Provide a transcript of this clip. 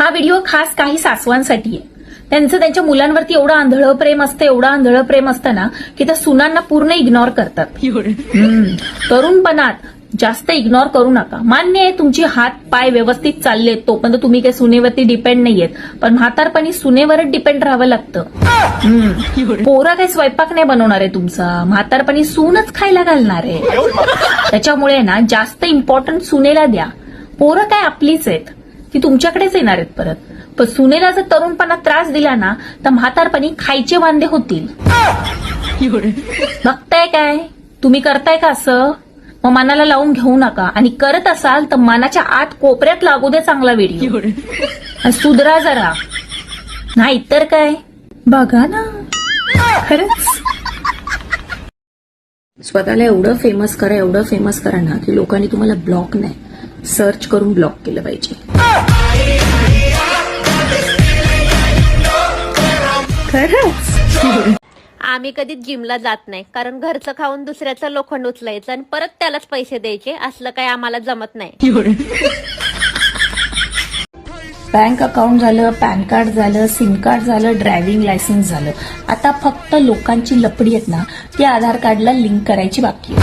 हा व्हिडिओ खास काही सासवांसाठी आहे. त्यांचं त्यांच्या मुलांवरती एवढं आंधळं प्रेम असतं एवढं आंधळं प्रेम असतं ना की त्या सुनांना पूर्ण इग्नोर करतात. तरुणपणात जास्त इग्नोर करू नका. मान्य आहे तुमची हात पाय व्यवस्थित चाललेत तोपर्यंत तुम्ही काही सुनेवरती डिपेंड नाहीयेत. पण म्हातारपणी सुनेवरच डिपेंड राहावं लागतं. पोरं काही स्वयंपाक नाही बनवणार आहे तुमचा. म्हातारपणी सूनच खायला घालणार आहे. त्याच्यामुळे ना जास्त इम्पॉर्टंट सुनेला द्या. पोरं काय आपलीच आहेत. ती तुमच्याकडेच येणार आहेत परत. पण सुनेला जर तरुणपणा त्रास दिला ना तर म्हातारपणी खायचे वांदे होतील. बघताय काय? तुम्ही करताय का असं? मग मनाला लावून घेऊ नका. आणि करत असाल तर मनाच्या आत कोपऱ्यात लागू दे चांगला व्हिडिओ. सुधरा जरा. नाही तर काय? बघा ना. खरंच. स्वतःला एवढं फेमस करा एवढं फेमस करा ना की लोकांनी तुम्हाला ब्लॉक नाही. सर्च करून ब्लॉक केलं पाहिजे. खरंच. आम्ही कधीच जिमला जात नाही कारण घरचं खाऊन दुसऱ्याचं लोखंड उचलायचं आणि परत त्यालाच पैसे द्यायचे असलं काही आम्हाला जमत नाही. बँक अकाउंट झालं पॅन कार्ड झालं सिम कार्ड झालं ड्रायव्हिंग लायसन्स झालं. आता फक्त लोकांची लपडी आहेत ना ती आधार कार्डला लिंक करायची बाकी